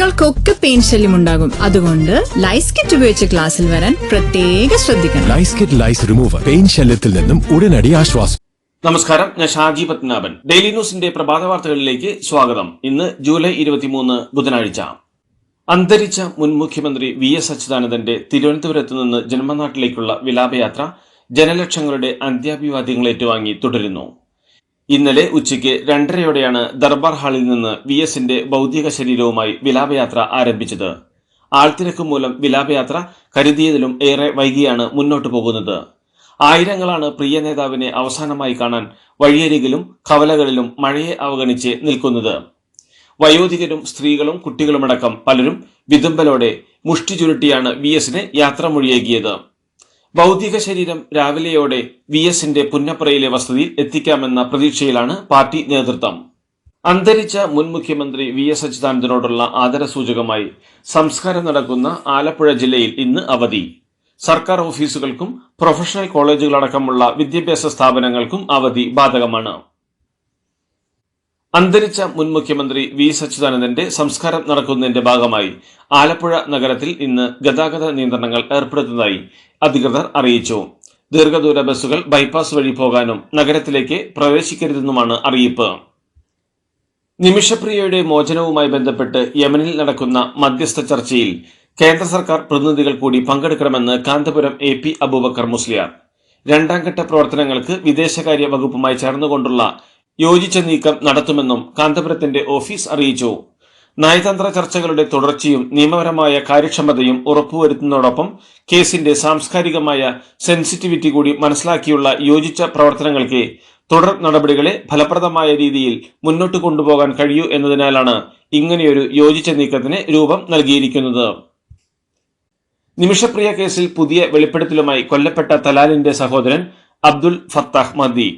കുട്ടികൾക്കൊക്കെ പെയിൻ ശല്യം ഉണ്ടാകും. അതുകൊണ്ട് ലൈസ് കിറ്റ് ഉപയോഗിച്ച് ക്ലാസ്സിൽ വരാൻ പ്രത്യേക ശ്രദ്ധിക്കണം. ലൈസ് കിറ്റ് ലൈസ് റിമൂവർ പെയിൻ ശല്യത്തിൽ നിന്നും ഉടനടി ആശ്വാസം. നമസ്കാരം ഞാൻ ഷാജി പത്മനാഭൻ. ഡെയിലി ന്യൂസിന്റെ പ്രഭാത വാർത്തകളിലേക്ക് സ്വാഗതം. ഇന്ന് ജൂലൈ ഇരുപത്തിമൂന്ന് ബുധനാഴ്ച. അന്തരിച്ച മുൻ മുഖ്യമന്ത്രി വി എസ് അച്യുതാനന്ദന്റെ തിരുവനന്തപുരത്ത് നിന്ന് ജന്മനാട്ടിലേക്കുള്ള വിലാപയാത്ര ജനലക്ഷങ്ങളുടെ അന്ത്യാഭിവാദ്യങ്ങൾ ഏറ്റുവാങ്ങി തുടരുന്നു. ഇന്നലെ ഉച്ചയ്ക്ക് രണ്ടരയോടെയാണ് ദർബാർ ഹാളിൽ നിന്ന് വി എസിന്റെ ഭൗതിക ശരീരവുമായി വിലാപയാത്ര ആരംഭിച്ചത്. ആൾത്തിരക്ക് മൂലം വിലാപയാത്ര കരുതിയതിലും ഏറെ വൈകിയാണ് മുന്നോട്ടു പോകുന്നത്. ആയിരങ്ങളാണ് പ്രിയ നേതാവിനെ അവസാനമായി കാണാൻ വഴിയരികിലും കവലകളിലും മഴയെ അവഗണിച്ച് നിൽക്കുന്നത്. വയോധികരും സ്ത്രീകളും കുട്ടികളുമടക്കം പലരും വിതുമ്പലോടെ മുഷ്ടി ചുരുട്ടിയാണ് വി എസിന് യാത്രാമൊഴിയേകിയത് ഭൗതിക ശരീരം രാവിലെയോടെ വി എസിന്റെ പുന്നപ്പുറയിലെ വസതിയിൽ എത്തിക്കാമെന്ന പ്രതീക്ഷയിലാണ് പാർട്ടി നേതൃത്വം. അന്തരിച്ച മുൻ മുഖ്യമന്ത്രി വി എസ് അച്യുതാനന്ദനോടുള്ള ആദരസൂചകമായി സംസ്കാരം നടക്കുന്ന ആലപ്പുഴ ജില്ലയിൽ ഇന്ന് അവധി. സർക്കാർ ഓഫീസുകൾക്കും പ്രൊഫഷണൽ കോളേജുകളടക്കമുള്ള വിദ്യാഭ്യാസ സ്ഥാപനങ്ങൾക്കും അവധി ബാധകമാണ്. അന്തരിച്ച മുൻ മുഖ്യമന്ത്രി വി സച്ചിദാനന്ദന്റെ സംസ്കാരം നടക്കുന്നതിന്റെ ഭാഗമായി ആലപ്പുഴ നഗരത്തിൽ ഇന്ന് ഗതാഗത നിയന്ത്രണങ്ങൾ ഏർപ്പെടുത്തുന്നതായി അധികൃതർ അറിയിച്ചു. ദീർഘദൂര ബസ്സുകൾ ബൈപ്പാസ് വഴി പോകാനും നഗരത്തിലേക്ക് പ്രവേശിക്കരുതെന്നുമാണ് അറിയിപ്പ്. നിമിഷപ്രിയയുടെ മോചനവുമായി ബന്ധപ്പെട്ട് യമനിൽ നടക്കുന്ന മധ്യസ്ഥ ചർച്ചയിൽ കേന്ദ്ര സർക്കാർ പ്രതിനിധികൾ കൂടി പങ്കെടുക്കണമെന്ന് കാന്തപുരം എ പി അബൂബക്കർ മുസ്ലിയാർ. രണ്ടാം ഘട്ട പ്രവർത്തനങ്ങൾക്ക് വിദേശകാര്യ വകുപ്പുമായി ചേർന്നുകൊണ്ടുള്ള യോജിച്ച നീക്കം നടത്തുമെന്നും കാന്തപുരത്തിന്റെ ഓഫീസ് അറിയിച്ചു. നയതന്ത്ര ചർച്ചകളുടെ തുടർച്ചയും നിയമപരമായ കാര്യക്ഷമതയും ഉറപ്പുവരുത്തുന്നതോടൊപ്പം കേസിന്റെ സാംസ്കാരികമായ സെൻസിറ്റിവിറ്റി കൂടി മനസ്സിലാക്കിയുള്ള യോജിച്ച പ്രവർത്തനങ്ങൾക്ക് തുടർ നടപടികളെ ഫലപ്രദമായ രീതിയിൽ മുന്നോട്ട് കൊണ്ടുപോകാൻ കഴിയൂ എന്നതിനാലാണ് ഇങ്ങനെയൊരു യോജിച്ച നീക്കത്തിന് രൂപം നൽകിയിരിക്കുന്നത്. നിമിഷപ്രിയ കേസിൽ പുതിയ വെളിപ്പെടുത്തലുമായി കൊല്ലപ്പെട്ട തലാലിന്റെ സഹോദരൻ Abdul Fattah Mahdi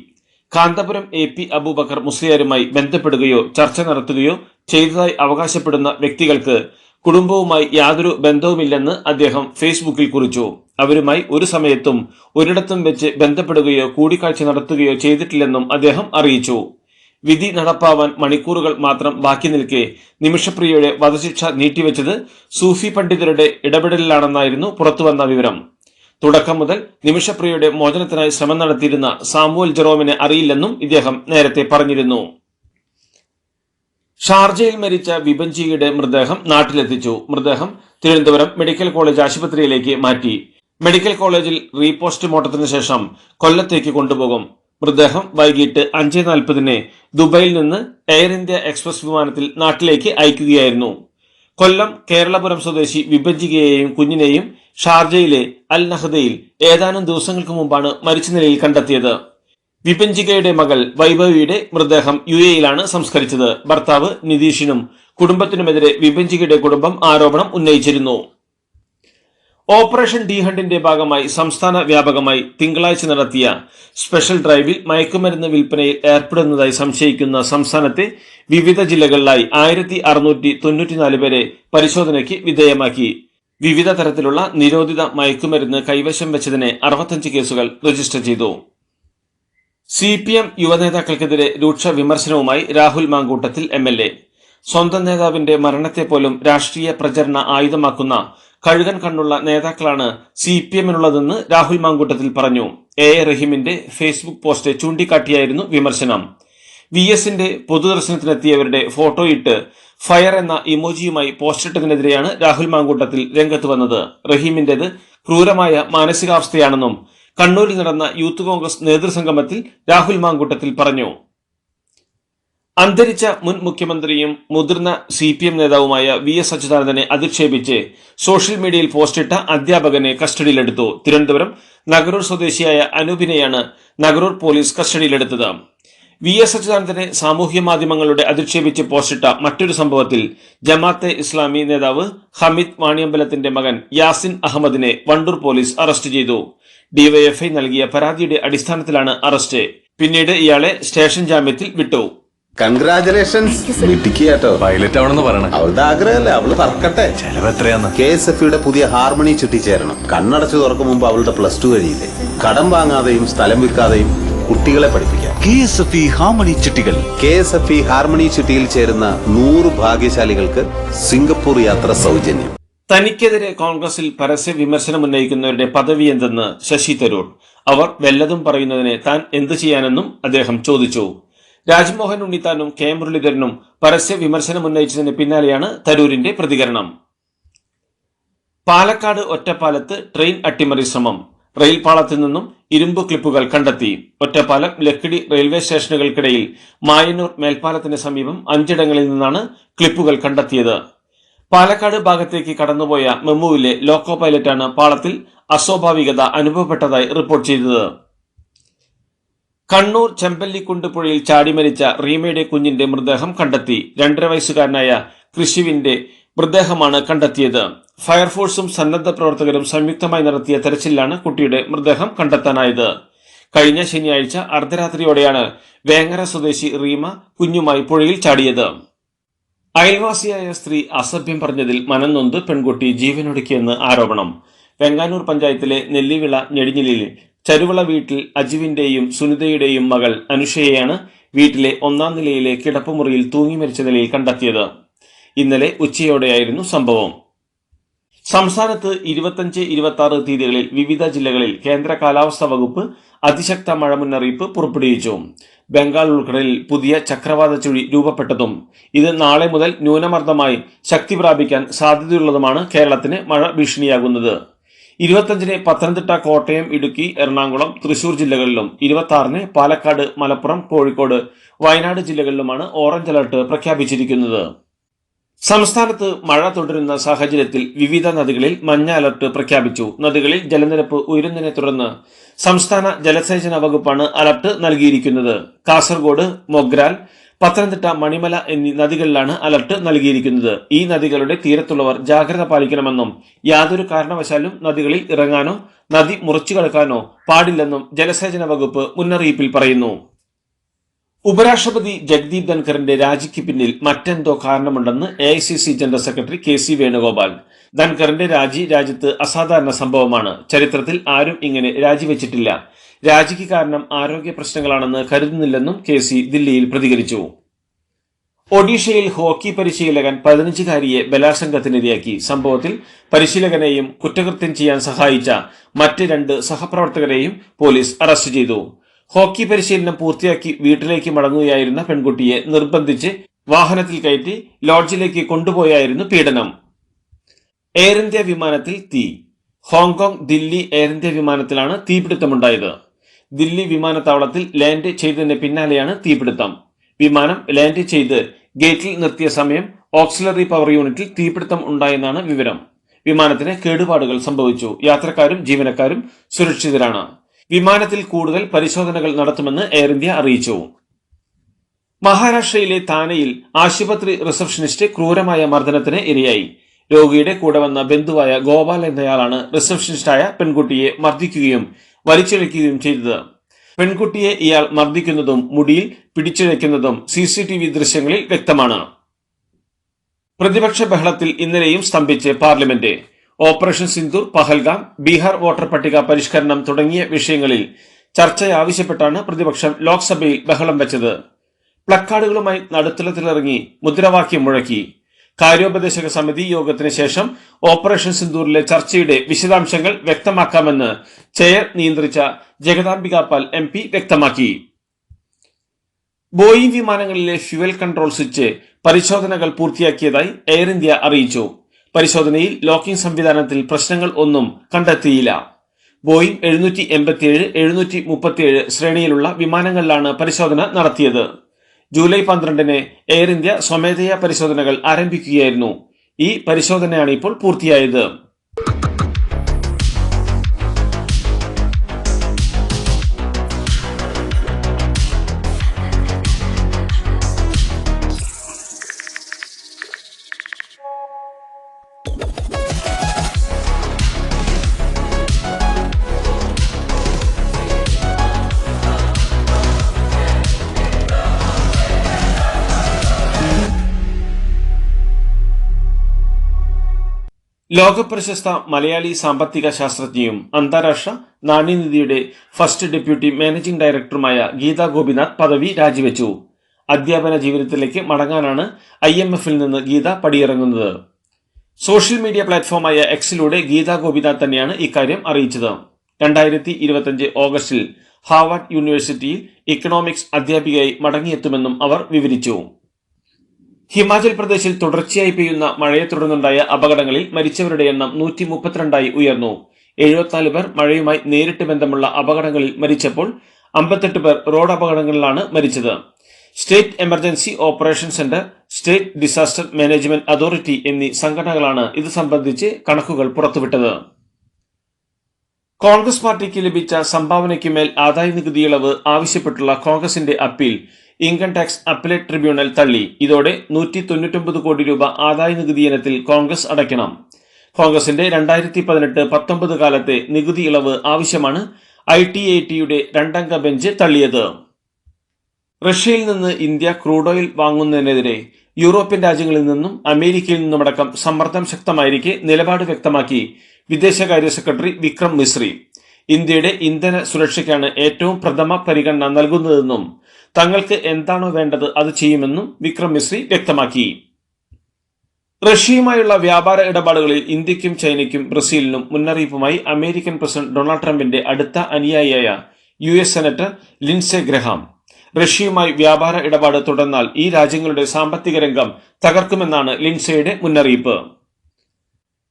Kanthapuram A P Abubakar മുസ്ലിയാരുമായി ബന്ധപ്പെടുകയോ ചർച്ച നടത്തുകയോ ചെയ്തതായി അവകാശപ്പെടുന്ന വ്യക്തികൾക്ക് കുടുംബവുമായി യാതൊരു ബന്ധവുമില്ലെന്ന് അദ്ദേഹം ഫേസ്ബുക്കിൽ കുറിച്ചു. അവരുമായി ഒരു സമയത്തും ഒരിടത്തും വെച്ച് ബന്ധപ്പെടുകയോ കൂടിക്കാഴ്ച നടത്തുകയോ ചെയ്തിട്ടില്ലെന്നും അദ്ദേഹം അറിയിച്ചു. വിധി നടപ്പാവാൻ മണിക്കൂറുകൾ മാത്രം ബാക്കി നിൽക്കെ നിമിഷപ്രിയയുടെ വധശിക്ഷ നീട്ടിവെച്ചത് സൂഫി പണ്ഡിതരുടെ ഇടപെടലിലാണെന്നായിരുന്നു പുറത്തുവന്ന വിവരം. തുടക്കം മുതൽ നിമിഷപ്രിയയുടെ മോചനത്തിനായി ശ്രമം നടത്തിയിരുന്ന സാമുവൽ ജെറോമിനെ അറിയില്ലെന്നും ഇദ്ദേഹം നേരത്തെ പറഞ്ഞിരുന്നു. ഷാർജയിൽ മരിച്ച വിപഞ്ചിയുടെ മൃതദേഹം നാട്ടിലെത്തിച്ചു. മൃതദേഹം തിരുവനന്തപുരം മെഡിക്കൽ കോളേജ് ആശുപത്രിയിലേക്ക് മാറ്റി. മെഡിക്കൽ കോളേജിൽ റീപോസ്റ്റ്മോർട്ടത്തിന് ശേഷം കൊല്ലത്തേക്ക് കൊണ്ടുപോകും. മൃതദേഹം വൈകിട്ട് അഞ്ച് നാൽപ്പതിന് ദുബൈയിൽ നിന്ന് എയർ ഇന്ത്യ എക്സ്പ്രസ് വിമാനത്തിൽ നാട്ടിലേക്ക് അയക്കുകയായിരുന്നു. കൊല്ലം കേരളപുരം സ്വദേശി വിഭജികയെയും കുഞ്ഞിനെയും ഷാർജയിലെ അൽ നഹദയിൽ ഏതാനും ദിവസങ്ങൾക്ക് മുമ്പാണ് മരിച്ച നിലയിൽ കണ്ടെത്തിയത്. വിപഞ്ചികയുടെ മകൾ വൈഭവിയുടെ മൃതദേഹം യു എയിലാണ് സംസ്കരിച്ചത്. ഭർത്താവ് നിതീഷിനും കുടുംബത്തിനുമെതിരെ വിപഞ്ചികയുടെ കുടുംബം ആരോപണം ഉന്നയിച്ചിരുന്നു. ഓപ്പറേഷൻ ഡി ഹണ്ടിന്റെ ഭാഗമായി സംസ്ഥാന വ്യാപകമായി തിങ്കളാഴ്ച നടത്തിയ സ്പെഷ്യൽ ഡ്രൈവിൽ മയക്കുമരുന്ന് വിൽപ്പനയിൽ ഏർപ്പെടുന്നതായി സംശയിക്കുന്ന സംസ്ഥാനത്തെ വിവിധ ജില്ലകളിലായി ആയിരത്തി അറുന്നൂറ്റി തൊണ്ണൂറ്റിനാല് പേരെ പരിശോധനയ്ക്ക് വിധേയമാക്കി. വിവിധ തരത്തിലുള്ള നിരോധിത മയക്കുമരുന്ന് കൈവശം വെച്ചതിനെ അറുപത്തഞ്ച് കേസുകൾ രജിസ്റ്റർ ചെയ്തു. സി പി എം യുവനേതാക്കൾക്കെതിരെ രൂക്ഷ വിമർശനവുമായി Rahul Mankoottathil M L A. സ്വന്തം നേതാവിന്റെ മരണത്തെ പോലും രാഷ്ട്രീയ പ്രചരണ ആയുധമാക്കുന്ന കഴുകൻ കണ്ണുള്ള നേതാക്കളാണ് സി പി എമ്മിനുള്ളതെന്ന് രാഹുൽ മാങ്കൂട്ടത്തിൽ പറഞ്ഞു. എ റഹീമിന്റെ ഫേസ്ബുക്ക് പോസ്റ്റ് ചൂണ്ടിക്കാട്ടിയായിരുന്നു വിമർശനം. വി എസിന്റെ പൊതുദർശനത്തിനെത്തിയവരുടെ ഫോട്ടോയിട്ട് ഫയർ എന്ന ഇമോജിയുമായി പോസ്റ്റിട്ടതിനെതിരെയാണ് രാഹുൽ മാങ്കൂട്ടത്തിൽ രംഗത്ത് വന്നത്. റഹീമിന്റേത് ക്രൂരമായ മാനസികാവസ്ഥയാണെന്നും കണ്ണൂരിൽ നടന്ന യൂത്ത് കോൺഗ്രസ് നേതൃസംഗമത്തിൽ രാഹുൽ മാങ്കൂട്ടത്തിൽ പറഞ്ഞു. അന്തരിച്ച മുൻ മുഖ്യമന്ത്രിയും മുതിർന്ന സി പി എം നേതാവുമായ വി എസ് അച്യുതാനന്ദനെ അധിക്ഷേപിച്ച് സോഷ്യൽ മീഡിയയിൽ പോസ്റ്റിട്ട അധ്യാപകനെ കസ്റ്റഡിയിലെടുത്തു. തിരുവനന്തപുരം നഗരൂർ സ്വദേശിയായ അനൂപിനെയാണ് നഗരൂർ പോലീസ് കസ്റ്റഡിയിലെടുത്തത്. വി എസ് അച്യുതാനന്ദനെ സാമൂഹ്യ മാധ്യമങ്ങളുടെ അധിക്ഷേപിച്ച് പോസ്റ്റിട്ട മറ്റൊരു സംഭവത്തിൽ ജമാഅത്തെ ഇസ്ലാമി നേതാവ് ഹമീദ് വാണിയമ്പലത്തിന്റെ മകൻ യാസിൻ അഹമ്മദിനെ വണ്ടൂർ പോലീസ് അറസ്റ്റ് ചെയ്തു. ഡിവൈഎഫ്ഐ നൽകിയ പരാതിയുടെ അടിസ്ഥാനത്തിലാണ് അറസ്റ്റ്. പിന്നീട് ഇയാളെ സ്റ്റേഷൻ ജാമ്യത്തിൽ വിട്ടു. കൺഗ്രാചുലേഷൻസ് പൈലറ്റ് ആവണമെന്ന് പറയണം. അവളുടെ ആഗ്രഹമല്ലേ? അവൾ പറക്കട്ടെ. ചെലവ് എത്രയാന്ന്? കെ എസ് എഫ് യുടെ പുതിയ ഹാർമണി ചുറ്റി ചേരണം കണ്ണടച്ചു തുറക്കും മുമ്പ് അവളുടെ പ്ലസ് ടു കഴിയില്ലേ? കടം വാങ്ങാതെയും സ്ഥലം വിൽക്കാതെയും കുട്ടികളെ പഠിപ്പിക്കാം. K S F E harmony ചിട്ടികൾ. K S F E harmony ചിട്ടിയിൽ ചേരുന്ന നൂറ് ഭാഗ്യശാലികൾക്ക് സിംഗപ്പൂർ യാത്ര സൗജന്യം. തനിക്കെതിരെ കോൺഗ്രസിൽ പരസ്യ വിമർശനം ഉന്നയിക്കുന്നവരുടെ പദവി എന്തെന്ന് ശശി തരൂർ. അവർ വല്ലതും പറയുന്നതിനെ താൻ എന്തു ചെയ്യാനെന്നും അദ്ദേഹം ചോദിച്ചു. രാജ്മോഹൻ ഉണ്ണിത്താനും കെ മുരളീധരനും പരസ്യ വിമർശനം ഉന്നയിച്ചതിന് പിന്നാലെയാണ് തരൂരിന്റെ പ്രതികരണം. പാലക്കാട് ഒറ്റപ്പാലത്ത് ട്രെയിൻ അട്ടിമറി ശ്രമം. റെയിൽ പാളത്തിൽ നിന്നും ഇരുമ്പ് ക്ലിപ്പുകൾ കണ്ടെത്തി. ഒറ്റപ്പാലം ലക്കിടി റെയിൽവേ സ്റ്റേഷനുകൾക്കിടയിൽ മായന്നൂർ മേൽപ്പാലത്തിന് സമീപം അഞ്ചിടങ്ങളിൽ നിന്നാണ് ക്ലിപ്പുകൾ കണ്ടെത്തിയത്. പാലക്കാട് ഭാഗത്തേക്ക് കടന്നുപോയ മെമുവിലെ ലോക്കോ പൈലറ്റാണ് പാളത്തിൽ അസ്വാഭാവികത അനുഭവപ്പെട്ടതായി റിപ്പോർട്ട് ചെയ്തത്. കണ്ണൂർ ചെമ്പല്ലിക്കുണ്ട് പുഴയിൽ ചാടി മരിച്ച റീമയുടെ കുഞ്ഞിന്റെ മൃതദേഹം കണ്ടെത്തി. രണ്ടര വയസ്സുകാരനായ കൃഷിവിന്റെ മൃതദേഹമാണ് കണ്ടെത്തിയത്. ഫയർഫോഴ്സും സന്നദ്ധ പ്രവർത്തകരും സംയുക്തമായി നടത്തിയ തെരച്ചിലാണ് കുട്ടിയുടെ മൃതദേഹം കണ്ടെത്താനായത്. കഴിഞ്ഞ ശനിയാഴ്ച അർദ്ധരാത്രിയോടെയാണ് വേങ്ങര സ്വദേശി റീമ കുഞ്ഞുമായി പുഴയിൽ ചാടിയത്. അയൽവാസിയായ സ്ത്രീ അസഭ്യം പറഞ്ഞതിൽ മനംനൊന്ത് പെൺകുട്ടി ജീവനൊടുക്കിയെന്ന് ആരോപണം. വെങ്ങാനൂർ പഞ്ചായത്തിലെ നെല്ലിവിള ഞെടിഞ്ഞിലിൽ ചരുവള വീട്ടിൽ അജുവിന്റെയും സുനിതയുടെയും മകൾ അനുഷയെയാണ് വീട്ടിലെ ഒന്നാം നിലയിലെ കിടപ്പുമുറിയിൽ തൂങ്ങി മരിച്ച നിലയിൽ കണ്ടെത്തിയത്. ഇന്നലെ ഉച്ചയോടെയായിരുന്നു സംഭവം. സംസ്ഥാനത്ത് ഇരുപത്തഞ്ച് ഇരുപത്തി ആറ് തീയതികളിൽ വിവിധ ജില്ലകളിൽ കേന്ദ്ര കാലാവസ്ഥാ വകുപ്പ് അതിശക്ത മഴ മുന്നറിയിപ്പ് പുറപ്പെടുവിച്ചു. ബംഗാൾ ഉൾക്കടലിൽ പുതിയ ചക്രവാത ചുഴി രൂപപ്പെട്ടതും ഇത് നാളെ മുതൽ ന്യൂനമർദ്ദമായി ശക്തി പ്രാപിക്കാൻ സാധ്യതയുള്ളതുമാണ് കേരളത്തിന് മഴ ഭീഷണിയാകുന്നത്. ഇരുപത്തഞ്ചിന് പത്തനംതിട്ട കോട്ടയം ഇടുക്കി എറണാകുളം തൃശൂർ ജില്ലകളിലും ഇരുപത്തി പാലക്കാട് മലപ്പുറം കോഴിക്കോട് വയനാട് ജില്ലകളിലുമാണ് ഓറഞ്ച് അലർട്ട് പ്രഖ്യാപിച്ചിരിക്കുന്നത്. സംസ്ഥാനത്ത് മഴ തുടരുന്ന സാഹചര്യത്തിൽ വിവിധ നദികളിൽ മഞ്ഞ അലർട്ട് പ്രഖ്യാപിച്ചു. നദികളിൽ ജലനിരപ്പ് ഉയരുന്നതിനെ തുടർന്ന് സംസ്ഥാന ജലസേചന വകുപ്പാണ് അലർട്ട് നൽകിയിരിക്കുന്നത്. കാസർഗോഡ് മൊഗ്രാൽ പത്തനംതിട്ട മണിമല എന്നീ നദികളിലാണ് അലർട്ട് നൽകിയിരിക്കുന്നത്. ഈ നദികളുടെ തീരത്തുള്ളവർ ജാഗ്രത പാലിക്കണമെന്നും യാതൊരു കാരണവശാലും നദികളിൽ ഇറങ്ങാനോ നദി മുറിച്ചു കടക്കാനോ പാടില്ലെന്നും ജലസേചന വകുപ്പ് മുന്നറിയിപ്പിൽ പറയുന്നു. ഉപരാഷ്ട്രപതി ജഗ്ദീപ് ധൻഖറിന്റെ രാജിക്ക് പിന്നിൽ മറ്റെന്തോ കാരണമുണ്ടെന്ന് A I C C general secretary K C Venugopal. ധൻഖറിന്റെ രാജി രാജ്യത്ത് അസാധാരണ സംഭവമാണ്. ചരിത്രത്തിൽ ആരും ഇങ്ങനെ രാജിവെച്ചിട്ടില്ല. രാജിക്ക് കാരണം ആരോഗ്യ പ്രശ്നങ്ങളാണെന്ന് കരുതുന്നില്ലെന്നും കെ സി ദില്ലിയിൽ പ്രതികരിച്ചു. ഒഡീഷയിൽ ഹോക്കി പരിശീലകൻ പതിനഞ്ചുകാരിയെ ബലാത്സംഗത്തിനിരയാക്കി. സംഭവത്തിൽ പരിശീലകനെയും കുറ്റകൃത്യം ചെയ്യാൻ സഹായിച്ച മറ്റ് രണ്ട് സഹപ്രവർത്തകരെയും പോലീസ് അറസ്റ്റ് ചെയ്തു. ഹോക്കി പരിശീലനം പൂർത്തിയാക്കി വീട്ടിലേക്ക് മടങ്ങുകയായിരുന്ന പെൺകുട്ടിയെ നിർബന്ധിച്ച് വാഹനത്തിൽ കയറ്റി ലോഡ്ജിലേക്ക് കൊണ്ടുപോയായിരുന്നു പീഡനം. എയർ ഇന്ത്യ വിമാനത്തിൽ തീ. ഹോങ്കോങ് ദില്ലി എയർ ഇന്ത്യ വിമാനത്തിലാണ് തീപിടുത്തമുണ്ടായത്. ദില്ലി വിമാനത്താവളത്തിൽ ലാൻഡ് ചെയ്തതിന് പിന്നാലെയാണ് തീപിടുത്തം. വിമാനം ലാൻഡ് ചെയ്ത് ഗേറ്റിൽ നിർത്തിയ സമയം ഓക്സിലറി പവർ യൂണിറ്റിൽ തീപിടുത്തം ഉണ്ടായെന്നാണ് വിവരം. വിമാനത്തിന് കേടുപാടുകൾ സംഭവിച്ചു. യാത്രക്കാരും ജീവനക്കാരും സുരക്ഷിതരാണ്. വിമാനത്തിൽ കൂടുതൽ പരിശോധനകൾ നടത്തുമെന്ന് എയർ ഇന്ത്യ അറിയിച്ചു. മഹാരാഷ്ട്രയിലെ താനയിൽ ആശുപത്രി റിസപ്ഷനിസ്റ്റ് ക്രൂരമായ മർദ്ദനത്തിന് ഇരയായി. രോഗിയുടെ കൂടെ വന്ന ബന്ധുവായ ഗോപാൽ എന്നയാളാണ് റിസപ്ഷനിസ്റ്റായ പെൺകുട്ടിയെ മർദ്ദിക്കുകയും വലിച്ചിഴയ്ക്കുകയും ചെയ്തത്. പെൺകുട്ടിയെ ഇയാൾ മർദ്ദിക്കുന്നതും മുടിയിൽ പിടിച്ചിഴയ്ക്കുന്നതും സി സി ടി വി ദൃശ്യങ്ങളിൽ വ്യക്തമാണ്. പ്രതിപക്ഷ ബഹളത്തിൽ ഇന്നലെയും സ്തംഭിച്ച് parliament. Operation Sindoor Pahalgam Bihar voter പട്ടിക പരിഷ്കരണം തുടങ്ങിയ വിഷയങ്ങളിൽ ചർച്ച ആവശ്യപ്പെട്ടാണ് പ്രതിപക്ഷം ലോക്സഭയിൽ ബഹളം വെച്ചത്. പ്ലക്കാർഡുകളുമായി നടുത്തളത്തിലിറങ്ങി മുദ്രാവാക്യം മുഴക്കി. കാര്യോപദേശക സമിതി യോഗത്തിന് ശേഷം ഓപ്പറേഷൻ സിന്ദൂറിലെ ചർച്ചയുടെ വിശദാംശങ്ങൾ വ്യക്തമാക്കാമെന്ന് ചെയർ നിയന്ത്രിച്ച ജഗദാംബിക പാൽ എം പി വ്യക്തമാക്കി. ബോയിംഗ് വിമാനങ്ങളിലെ ഫ്യുവൽ കൺട്രോൾ സ്വിച്ച് പരിശോധനകൾ പൂർത്തിയാക്കിയതായി എയർ ഇന്ത്യ അറിയിച്ചു. പരിശോധനയിൽ ലോക്കിംഗ് സംവിധാനത്തിൽ പ്രശ്നങ്ങൾ ഒന്നും കണ്ടെത്തിയില്ല. ബോയിംഗ് എഴുന്നൂറ്റി എൺപത്തിയേഴ് എഴുന്നൂറ്റി മുപ്പത്തിയേഴ് ശ്രേണിയിലുള്ള വിമാനങ്ങളിലാണ് പരിശോധന നടത്തിയത്. ജൂലൈ പന്ത്രണ്ടിന് എയർ ഇന്ത്യ സ്വമേധയാ പരിശോധനകൾ ആരംഭിക്കുകയായിരുന്നു. ഈ പരിശോധനയാണ് ഇപ്പോൾ പൂർത്തിയായത്. ലോകപ്രശസ്ത മലയാളി സാമ്പത്തിക ശാസ്ത്രജ്ഞയും അന്താരാഷ്ട്ര നാണ്യനിധിയുടെ ഫസ്റ്റ് ഡെപ്യൂട്ടി മാനേജിംഗ് ഡയറക്ടറുമായ ഗീത ഗോപിനാഥ് പദവി രാജിവെച്ചു. അധ്യാപന ജീവിതത്തിലേക്ക് മടങ്ങാനാണ് ഐ എം എഫിൽ നിന്ന് ഗീത പടിയിറങ്ങുന്നത്. സോഷ്യൽ മീഡിയ പ്ലാറ്റ്ഫോമായ എക്സിലൂടെ ഗീത ഗോപിനാഥ് തന്നെയാണ് ഇക്കാര്യം അറിയിച്ചത്. രണ്ടായിരത്തി ഇരുപത്തിയഞ്ച് ഓഗസ്റ്റിൽ ഹാർവാർഡ് യൂണിവേഴ്സിറ്റിയിൽ ഇക്കണോമിക്സ് അധ്യാപികയായി മടങ്ങിയെത്തുമെന്നും അവർ വിവരിച്ചു. ഹിമാചൽ പ്രദേശിൽ തുടർച്ചയായി പെയ്യുന്ന മഴയെ തുടർന്നുണ്ടായ അപകടങ്ങളിൽ മരിച്ചവരുടെ എണ്ണം നൂറ്റി മുപ്പത്തിരണ്ടായി ഉയർന്നു. എഴുപത്തിനാല് പേർ മഴയുമായി നേരിട്ട് ബന്ധമുള്ള അപകടങ്ങളിൽ മരിച്ചപ്പോൾ അമ്പത്തെട്ട് പേർ റോഡ് അപകടങ്ങളിലാണ് മരിച്ചത്. State emergency operation centre state disaster management authority എന്നീ സംഘടനകളാണ് ഇത് സംബന്ധിച്ച് കണക്കുകൾ പുറത്തുവിട്ടത്. കോൺഗ്രസ് പാർട്ടിക്ക് ലഭിച്ച സംഭാവനയ്ക്കുമേൽ ആദായ നികുതി ഇളവ് ആവശ്യപ്പെട്ടുള്ള കോൺഗ്രസിന്റെ appeal income tax appellate tribunal തള്ളി. ഇതോടെ നൂറ്റി തൊണ്ണൂറ്റൊമ്പത് കോടി രൂപ ആദായ നികുതി ഇനത്തിൽ കോൺഗ്രസ് അടയ്ക്കണം. കോൺഗ്രസിന്റെ രണ്ടായിരത്തി പതിനെട്ട് പത്തൊമ്പത് കാലത്തെ നികുതി ഇളവ് ആവശ്യമാണ് ഐ ടി ഐ ടിയുടെ രണ്ടംഗ ബെഞ്ച് തള്ളിയത്. റഷ്യയിൽ നിന്ന് ഇന്ത്യ ക്രൂഡ് ഓയിൽ വാങ്ങുന്നതിനെതിരെ യൂറോപ്യൻ രാജ്യങ്ങളിൽ നിന്നും അമേരിക്കയിൽ നിന്നുമടക്കം സമ്മർദ്ദം ശക്തമായിരിക്കെ നിലപാട് വ്യക്തമാക്കി വിദേശകാര്യ സെക്രട്ടറി വിക്രം മിശ്രി. ഇന്ത്യയുടെ ഇന്ധന സുരക്ഷയ്ക്കാണ് ഏറ്റവും പ്രഥമ പരിഗണന നൽകുന്നതെന്നും തങ്ങൾക്ക് എന്താണോ വേണ്ടത് അത് ചെയ്യുമെന്നും വിക്രം മിശ്രി വ്യക്തമാക്കി. റഷ്യയുമായുള്ള വ്യാപാര ഇടപാടുകളിൽ ഇന്ത്യക്കും ചൈനയ്ക്കും ബ്രസീലിനും മുന്നറിയിപ്പുമായി അമേരിക്കൻ പ്രസിഡന്റ് ഡൊണാൾഡ് ട്രംപിന്റെ അടുത്ത അനുയായിയായ U S senator Lindsey Graham. റഷ്യയുമായി വ്യാപാര ഇടപാട് തുടർന്നാൽ ഈ രാജ്യങ്ങളുടെ സാമ്പത്തിക രംഗം തകർക്കുമെന്നാണ് ലിൻസയുടെ മുന്നറിയിപ്പ്.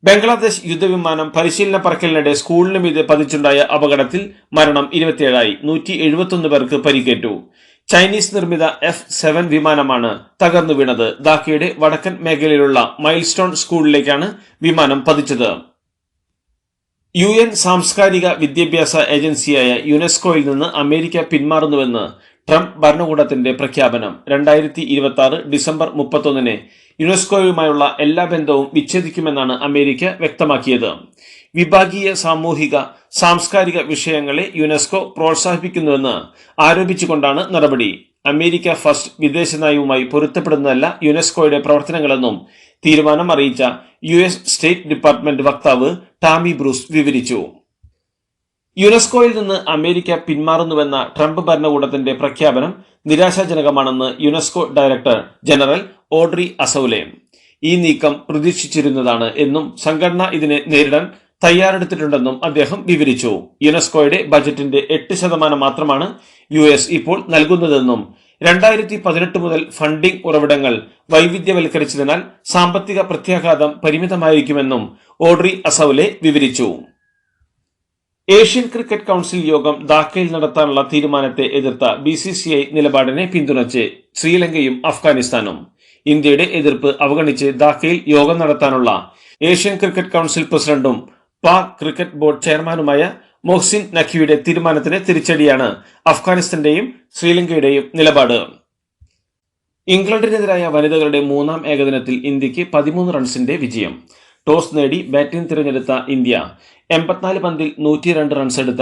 ബംഗ്ലാദേശ് യുദ്ധവിമാനം പരിശീലന പറക്കലിനിടെ സ്കൂളിന് മീതെ പതിച്ചുണ്ടായ അപകടത്തിൽ മരണം ഇരുപത്തിയേഴായി. നൂറ്റി എഴുപത്തൊന്ന് പേർക്ക് പരിക്കേറ്റു. ചൈനീസ് നിർമ്മിത എഫ് സെവൻ വിമാനമാണ് തകർന്നു വീണത്. ധാക്കയുടെ വടക്കൻ മേഖലയിലുള്ള മൈൽസ്റ്റോൺ സ്കൂളിലേക്കാണ് വിമാനം പതിച്ചത്. യു എൻ സാംസ്കാരിക വിദ്യാഭ്യാസ ഏജൻസിയായ യുനെസ്കോയിൽ നിന്ന് അമേരിക്ക പിന്മാറുന്നുവെന്ന് ട്രംപ് ഭരണകൂടത്തിന്റെ പ്രഖ്യാപനം രണ്ടായിരത്തി ഇരുപത്തി ആറ് ഡിസംബർ മുപ്പത്തൊന്നിന് യുനെസ്കോയുമായുള്ള എല്ലാ ബന്ധവും വിച്ഛേദിക്കുമെന്നാണ് അമേരിക്ക വ്യക്തമാക്കിയത്. വിഭാഗീയ സാമൂഹിക സാംസ്കാരിക വിഷയങ്ങളെ യുനെസ്കോ പ്രോത്സാഹിപ്പിക്കുന്നുവെന്ന് ആരോപിച്ചുകൊണ്ടാണ് നടപടി. അമേരിക്ക ഫസ്റ്റ് വിദേശ നയവുമായി പൊരുത്തപ്പെടുന്നതല്ല യുനെസ്കോയുടെ പ്രവർത്തനങ്ങളെന്നും തീരുമാനം അറിയിച്ച യു എസ് സ്റ്റേറ്റ് ഡിപ്പാർട്ട്മെന്റ് വക്താവ് ടാമി ബ്രൂസ് വിവരിച്ചു. യുനെസ്കോയിൽ നിന്ന് അമേരിക്ക പിന്മാറുന്നുവെന്ന ട്രംപ് ഭരണകൂടത്തിന്റെ പ്രഖ്യാപനം നിരാശാജനകമാണെന്ന് UNESCO director general Audrey Azoulay. ഈ നീക്കം പ്രതീക്ഷിച്ചിരുന്നതാണ് എന്നും സംഘടന ഇതിനെ നേരിടാൻ തയ്യാറെടുത്തിട്ടുണ്ടെന്നും അദ്ദേഹം വിവരിച്ചു. യുനെസ്കോയുടെ ബജറ്റിന്റെ എട്ട് ശതമാനം മാത്രമാണ് യു എസ് ഇപ്പോൾ നൽകുന്നതെന്നും രണ്ടായിരത്തി പതിനെട്ട് മുതൽ ഫണ്ടിംഗ് ഉറവിടങ്ങൾ വൈവിധ്യവൽക്കരിച്ചതിനാൽ സാമ്പത്തിക പ്രത്യാഘാതം പരിമിതമായിരിക്കുമെന്നും ഓഡ്രി അസൌലെ വിവരിച്ചു. ഏഷ്യൻ ക്രിക്കറ്റ് കൌൺസിൽ യോഗം ധാക്കയിൽ നടത്താനുള്ള തീരുമാനത്തെ എതിർത്ത ബി സി സി ഐ നിലപാടിനെ പിന്തുണച്ച് ശ്രീലങ്കയും അഫ്ഗാനിസ്ഥാനും. ഇന്ത്യയുടെ എതിർപ്പ് അവഗണിച്ച് ധാക്കയിൽ യോഗം നടത്താനുള്ള ഏഷ്യൻ ക്രിക്കറ്റ് കൌൺസിൽ പ്രസിഡന്റും പാക് ക്രിക്കറ്റ് ബോർഡ് ചെയർമാനുമായ മൊഹ്സിൻ നഖിയുടെ തീരുമാനത്തിന് തിരിച്ചടിയാണ് അഫ്ഗാനിസ്ഥാന്റെയും ശ്രീലങ്കയുടെയും നിലപാട്. ഇംഗ്ലണ്ടിനെതിരായ വനിതകളുടെ മൂന്നാം ഏകദിനത്തിൽ ഇന്ത്യയ്ക്ക് പതിമൂന്ന് റൺസിന്റെ വിജയം. ടോസ് നേടി ബാറ്റിംഗ് തിരഞ്ഞെടുത്ത ഇന്ത്യ എൺപത്തിനാല് പന്തിൽ നൂറ്റി രണ്ട് റൺസ് എടുത്ത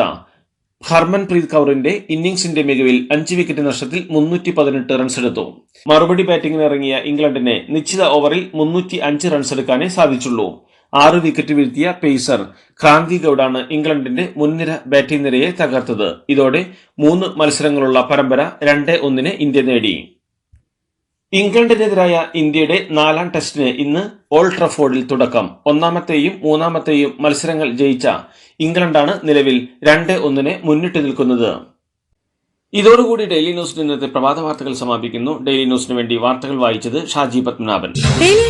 ഹർമൻപ്രീത് കൗറിന്റെ ഇന്നിംഗ്സിന്റെ മികവിൽ അഞ്ച് വിക്കറ്റ് നഷ്ടത്തിൽ മുന്നൂറ്റി പതിനെട്ട് റൺസ് എടുത്തു. മറുപടി ബാറ്റിംഗിനിറങ്ങിയ ഇംഗ്ലണ്ടിനെ നിശ്ചിത ഓവറിൽ മുന്നൂറ്റി അഞ്ച് റൺസ് എടുക്കാനേ സാധിച്ചുള്ളൂ. ആറ് വിക്കറ്റ് വീഴ്ത്തിയ പേസർ ക്രാന്തി ഗൌഡാണ് ഇംഗ്ലണ്ടിന്റെ മുൻനിര ബാറ്റിംഗ് നിരയെ തകർത്തത്. ഇതോടെ മൂന്ന് മത്സരങ്ങളുള്ള പരമ്പര രണ്ട് ഒന്നിന് ഇന്ത്യ നേടി. ഇംഗ്ലണ്ടിനെതിരായ ഇന്ത്യയുടെ നാലാം ടെസ്റ്റിന് ഇന്ന് ഓൾഡ് ട്രഫോർഡിൽ തുടക്കം. ഒന്നാമത്തെയും മൂന്നാമത്തെയും മത്സരങ്ങൾ ജയിച്ച ഇംഗ്ലണ്ടാണ് നിലവിൽ രണ്ട് ഒന്നിന് മുന്നിട്ട് നിൽക്കുന്നത്. ഇതോടുകൂടി ഡെയിലി ന്യൂസിന് ഇന്നത്തെ പ്രഭാത വാർത്തകൾ സമാപിക്കുന്നു. ഡെയിലി ന്യൂസിന് വേണ്ടി വാർത്തകൾ വായിച്ചത് ഷാജി പത്മനാഭൻ.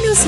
ന്യൂസ്